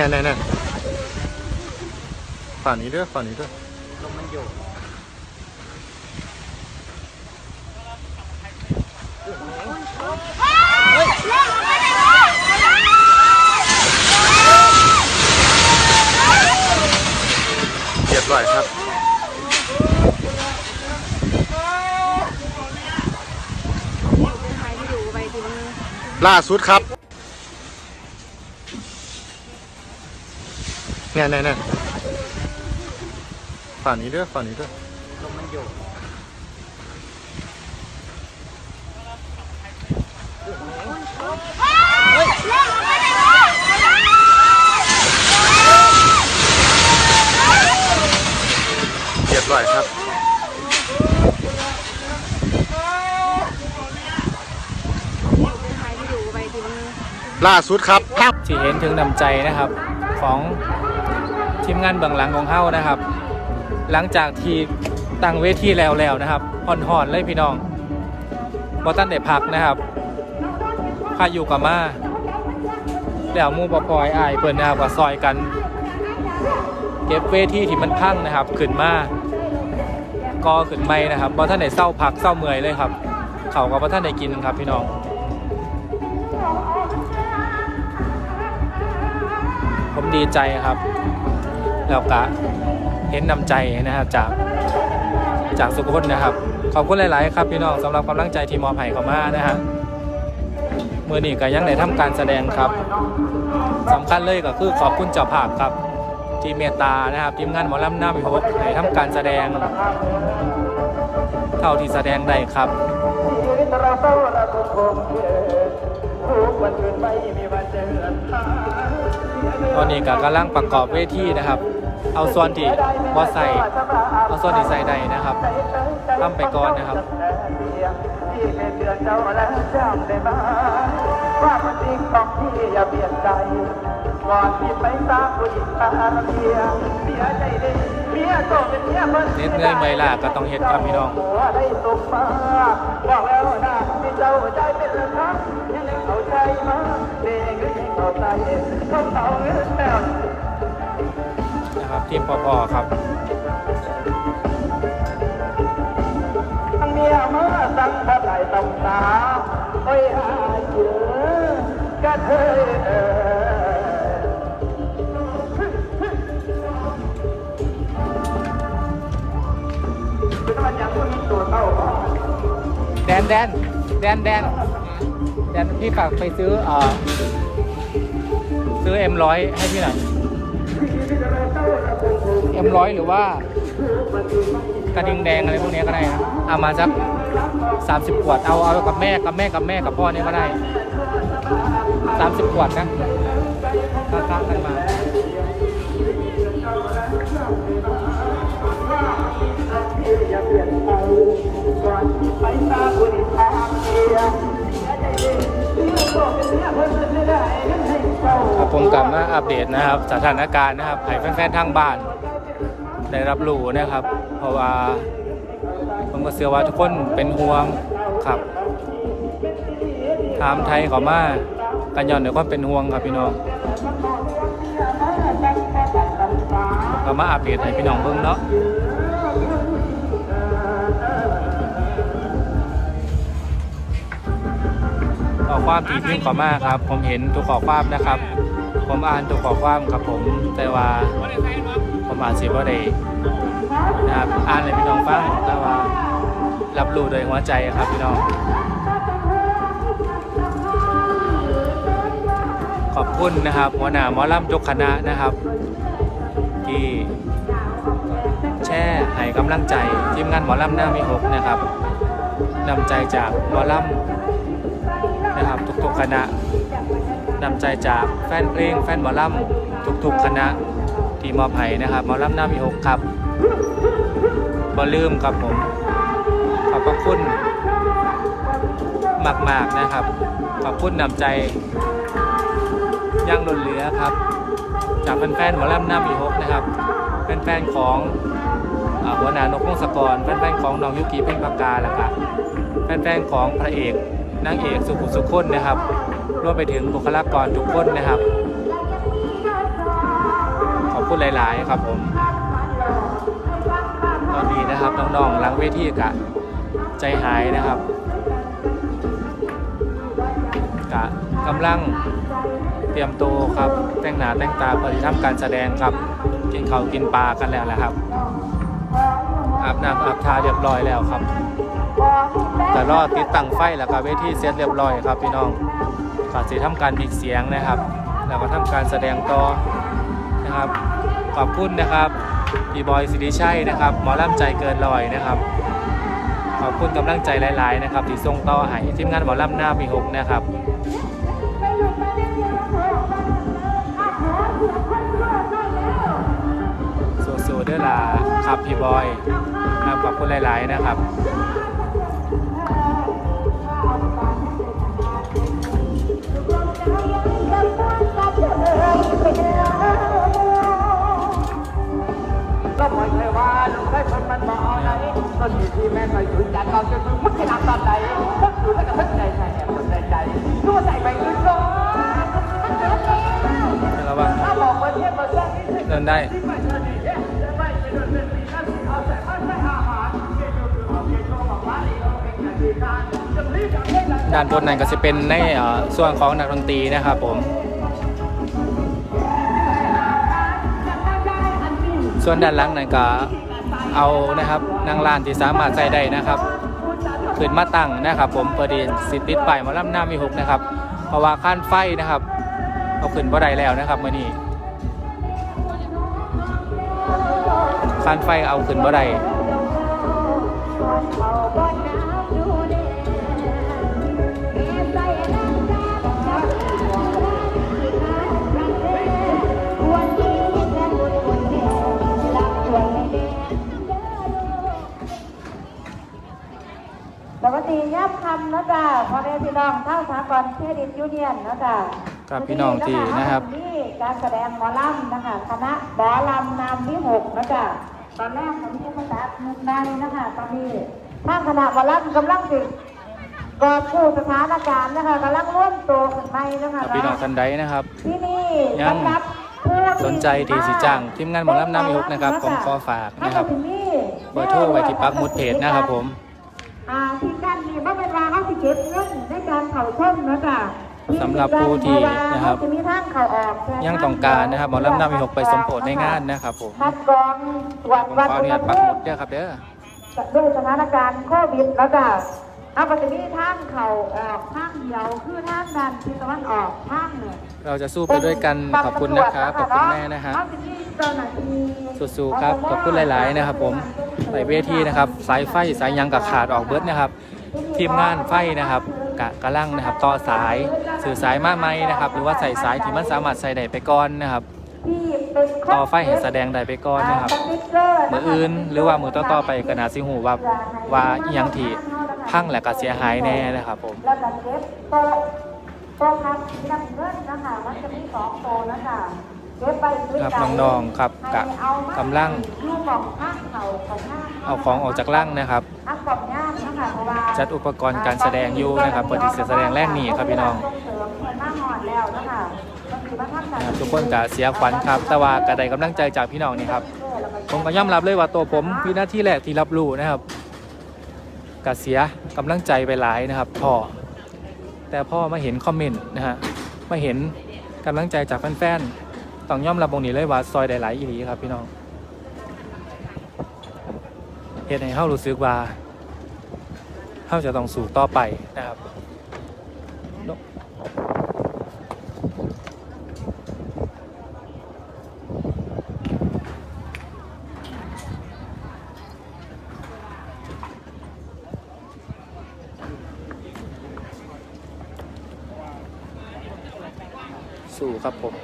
เนี่ยเนี่ยเนี่ยฝั่งนี้ด้วยฝั่งนี้ด้วยลมมันอยู่เรียบร้อยครับถ่ายที่ดูไปถึงล่าสุดครับ นี่ยเนี่ยเนี่ยฝั่งนี้ด้วยฝั่งนี้ด้วยลมมันอยู่เรียบร้อยครับถ่ายที่ดูไปถึงล่าสุดครับภาพ ที่เห็นถึงน้ำใจนะครับของ ทีมงานเบื้องหลังของเฮานะครับ หลังจากที่ตั้งเวทีแล้วแล้วนะครับห่อนๆเลยพี่น้องบอตันได้พักนะครับพาอยู่กับมาแล้วมูปอปอยอายเพิ่นนะครับก็ซอยกัน เก็บเวทีที่มันพังนะครับ ขึ้นมาก็ขึ้นไม่นะครับบอท่านไหนเศร้าพักเศร้าเมื่อยเลยครับ เขากับบอท่านไหนกินครับพี่น้องผมดีใจครับ แล้วก็เห็นนำใจนะครับจากจากสุขคนนะครับ ขอบคุณหลาย ๆ ครับพี่น้องสำหรับกำลังใจที่มอบให้เขามานะฮะมื่อนี้ก็ยังได้ทำการแสดงครับสำคัญเลยก็คือขอบคุณเจ้าภาพครับที่เมตตานะครับทีมงานหมอลำหน้าพิภพให้ทำการแสดง เท่าที่แสดงได้ครับ ตอนนี้ก็กำลังประกอบเวทีนะครับ เอาส่วนที่บอใส่เอาส่วนที่ใส่ใดนะครับทำไปก่อนนะครับว่ามันจริงของพี่อย่าเปลี่ยนใจก่อนที่ไปสร้างผู้หญิงตาเมียเสียใจดีเมียโตเป็นเมียเพิ่นเน็ดเมื่อยเมื่อยล้าก็ต้องเฮ็ดครับพี่น้องหัวได้ตกมาบอกแล้วนะที่เจ้าใจเป็นเรื่องครับยังนึกเข้าใจมาเด็ก นะครับทีมปอๆครับทั้งเมียมาสั่งถ้าได้ต้องตาโอ้ยหาเจอกระเทยเอแดนแดนแดนแดนแดนพี่ฝากไปซื้อเอ่อ ซื้อ M100 ให้พี่หน่อย M100 หรือว่ากระดิ่งแดงอะไรพวกนี้ก็ได้นะเอามาสัก30ขวดเอาเอากับแม่กับแม่กับแม่กับพ่อเนี่ยก็ได้30ขวดนะค้ากันมา ครับผมกลับมาอัปเดตนะครับ สถานการณ์นะครับให้แฟนๆทางบ้าน ได้รับรู้นะครับ เพราะว่าผมก็เชื่อว่าทุกคนเป็นห่วงครับถามไทยขามากันย้อนในความเป็นห่วงครับพี่น้องก็มาอัปเดตให้พี่น้องเบิ่งเนาะ ข้อความที่พิมพ์ข้ามาครับ ผมเห็นทุกข้อความนะครับ ผมอ่านทุกข้อความครับผมแต่ว่าผมอ่านสิว่ได้นะครับอ่านให้พี่น้องฟังแต่ว่ารับรู้โดยหัวใจครับพี่น้องขอบคุณนะครับหัวหน้าหมอลำยกคณะนะครับ ที่แช่ให้กำลังใจทีมงานหมอลำหน้ามีหกนะครับนำใจจากหมอลำนะ คณะนำใจจากแฟนเพลงแฟนหมอลำทุกๆคณะที่มอบให้นะครับหมอลำหน้ามีหกครับบ่ลืมครับผม ขอบพระคุณ มาก ๆ นะครับ ขอบคุณนำใจย่างล้นเหลือครับ จากแฟนๆหมอลำหน้ามีฮกนะครับแฟนๆของหัวหน้านกพงศกรแฟนๆของน้องยุกีเพ่งปากกาแล้วก็แฟนๆของพระเอก นางเอกสุขุมสุขคนนะครับรวมไปถึงบุคลากรทุกคนนะครับ ขอบคุณหลาย ๆ ครับผมตอนนี้นะครับน้องๆหลังเวทีกะใจหายนะครับกะกำลังเตรียมตัวครับแต่งหน้าแต่งตาเพื่อที่ทำการแสดงครับ กินข้าวกินปลากันแล้วนะครับ อาบน้ำอาบทาเรียบร้อยแล้วครับแต่รอติดตั้งไฟแล้วก็เวทีเสร็จเรียบร้อยครับพี่น้องก็สิทำการมิกเสียงนะครับ แล้วก็ทำการแสดงต่อนะครับขอบคุณนะครับพี่บอยสิริชัยนะครับหมอล่ำใจเกินลอยนะครับขอบคุณกำลังใจหลาย ๆ นะครับที่ส่งต่อให้ทีมงานหมอล่ำหน้ามีหกนะครับ ด้วยล่ะครับพี่บอยครับขอบคุณหลาย ๆ นะครับก็ปล่อยเธอว่าลูกเคยคนมันบอกเอาไหนตอนที่ที่แม่เคยยืนยันเราจะมึงไม่นำตอนใดก็อยู่แล้วก็ทั้งใจใจแอบสนใจใจรู้ว่าใจไปอื่นก็ระวังถ้าบอกว่าเทียบมาแค่นี้สิเดินได้ที่ไม่เจอดีานบนนั้นก็จะเป็นในส่วนของนักดนตรีนะครับผม ส่วนด้านหลังนั้นก็เอานะครับนางลานที่สามารถใส่ได้นะครับขึ้นมาตั้งนะครับ ผมเพื่อดีสิติดไปหมาล่ำหน้ามีหกนะครับเพราะว่าขั้นไฟนะครับ เอาขึ้นบ่ได้แล้วนะครับมื่อนี้ขั้นไฟเอาขึ้นบ่ได้ สวัสดียับคำนะจ๊ะพ่อแม่พี่น้องทั้งสากลเครดิตยูเนียนนะจ๊ะครับพี่น้องที่นะครับนี่การแสดงหมอลำนะคะคณะหมอลำนามวิหกนะจ๊ะตอนแรกผมจะมาจัดหนึ่งในนะคะตอนนี้ทางคณะหมอลำกำลังติดกอบกู้สถานการณ์นะคะกำลังร่วมตัวกันไปนะคะครับพี่น้องท่านใดนะครับ ที่นี่ยังสำหรับผู้ที่สนใจที่สิจ้างทีมงานหมอลำน้ำมีหกนะครับผมขอฝากนะครับเบอร์โทรไว้ที่ปักหมุดเพจนะครับผมอ่าที่กั นนี่ว่าเป็นว่าเขาสิเก็บเงินในการเข่าชมนะจ๊ะสำหรับผู้ที่นะครับจะมีทางเข่าออกยังต้องการนะครับหมอลำน้ำมีหกไปสมโภชในงานนะครับผมคัดกรองตรวจผมวัดขออนุญาตปักหมุดเด้อครับเด้อด้วยสถานการณ์โควิดแล้วจ้ะเอาก็จะมีทางเข่าออกทางเดียวคือทางดันทิศตะวันออกทางเหนือเราจะสู้ไปด้วยกันขอบคุณนะครับขอบคุณแม่นะฮะเอาสิมีเจ้าหน้าที่สู้ๆครับขอบคุณหลาย ๆ นะครับ ผมใส่เวทีนะครับ สายไฟสายยางกับขาดออกเบิร์ดนะครับ ทีมงานไฟนะครับกะกระลังนะครับ ต่อสายสื่อสายมาไหมนะครับ หรือว่าใส่สายที่มันสามารถใส่ได้ไปก่อนนะครับ ต่อไฟให้แสดงได้ไปก่อนนะครับมืออื่นหรือว่ามือต่อๆไปก็น่าสิหูว่าว่าอหยังที่พังและก็เสียหายแน่นะครับผมแล้วก็เก็บโต๊ะโต๊ะครับน้ำเงินนะคะมันจะมีสองโต๊ะนะคะ ครับใจน้องๆครับกะให้เอามากำลังลูกของข้างเขาของข้างเอาของออกจากร่างนะครับอักกล่องย่างนะคะเพราะว่าจัดอุปกรณ์การแสดงอยู่นะครับเปิดที่จะแสดงแรกนี่ครับพี่น้องเสริมเพิ่นมาหอดแล้วนะคะมันถือว่าทำหนันะครับทุกคนก็เสียขวัญครับ แต่ว่ากระไดกำลังใจจากพี่น้องนี่ครับผมก็ยอมรับเลยว่าตัวผมวินาทีแรกที่รับรู้นะครับกเสียกำลังใจไปหลายนะครับพ่อแต่พ่อมาเห็นคอมเมนต์นะฮะมาเห็นกำลังใจจากแฟนๆ ต้องยอมรับบงนี้เลยว่าซอยได้หลายอีหลีครับพี่น้องเหตุให้เฮารู้สึกว่าเฮาจะต้องสู่ต่อไปนะครับสู้ครับผม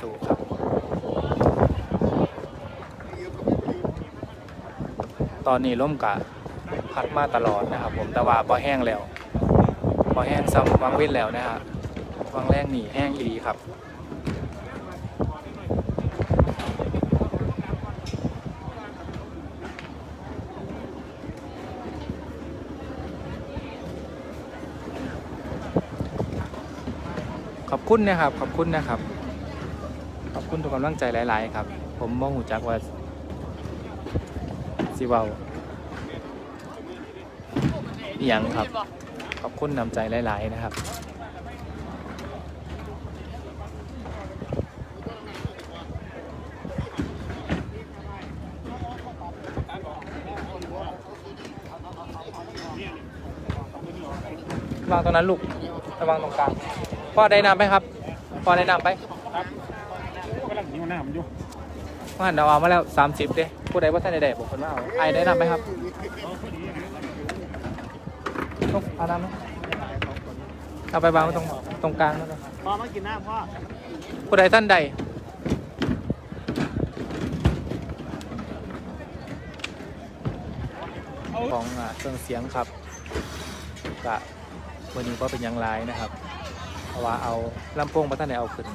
สู้ครับ ตอนนี้ล่มกะพัดมาตลอดนะครับ ผมแต่ว่าบ่แห้งแล้วบ่แห้งซ้ำวังเว้นแล้วนะฮะวังแรงหนีแห้งอีดีครับขอบคุณนะครับ ขอบคุณนะครับ ขอบคุณทุกกำลังใจหลาย ๆ ครับ ผมมองหูจักว่า สิเว้าอหย่างครับ ขอบคุณนำใจหลาย ๆ นะครับ วางตรงนั้นลูกระวังตรงกลางพ่อได้นำไหมครับพ่อได้นำไป กำลังหิวน้ำอยู่ ว่าหันเอามาแล้ว 30 เด้ผู้ใดว่าท่านใดๆบอกคนว่าเอาไอ้ได้นำไหมครับลูกเอาน้ำไหมเอาไปวางไว้ตรงตรงกลางนั่นเลยพ่อมากินน้ำพ่อผู้ใดท่านใดของอ่าเครื่องเสียงครับกะวันนี้ก็เป็นอยังไรนะครับเพราะว่าเอาลำโพงมาท่านไหนเอาขึ้น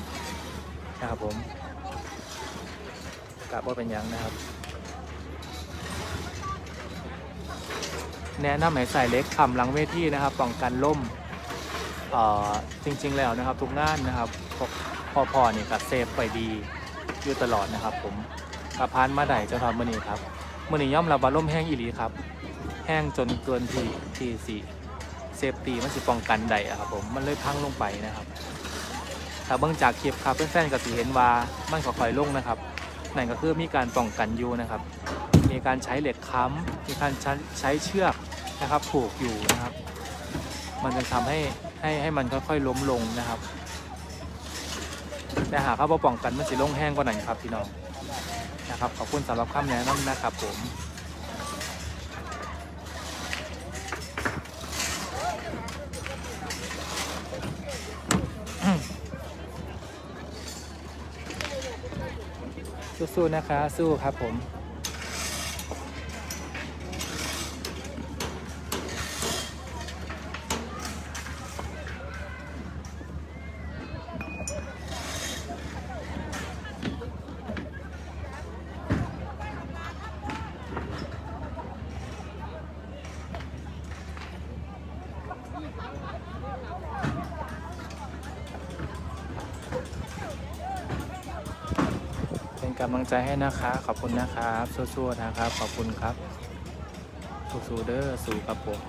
นะครับผม กะว่าเป็นยังนะครับ แนะนำให้ใส่เล็กคำหลังเวทีนะครับป้องกันล่มเอ่อจริง ๆ แล้วนะครับ ทุกงานนะครับพอพอพอนี่ยก็เซฟไปดีอยู่ตลอดนะครับ ผมกระพานมาได้เจ้าทำมื่อนี้ครับมื่อนี้ย่อมรับว่าล่มแห้งอีหลีครับ แห้งจนเกินที่ที่สีเซฟตีมันสิป้องกันได้ครับ ผมมันเลยพังลงไปนะครับถ้าเบิ่งจากคลิปครับแฟนๆก็สิเห็นว่ามันค่อยๆลงนะครับ นั่นก็คือมีการป้องกันอยู่นะครับ มีการใช้เหล็กค้ำมีการใช้เชือกนะครับผูกอยู่นะครับ มันจะทำให้ให้ให้มันค่อยๆล้มลงนะครับ แต่หากเขาป้องกันมันสิลงแห้งกว่านั้นครับพี่น้องนะครับขอบคุณสำหรับคำแนะนำนะครับผม สู้ๆนะคะ สู้ครับผม กำลังใจให้นะคะ ขอบคุณนะครับสู้ๆนะครับ ขอบคุณครับสู้ๆเด้อสู้กับผม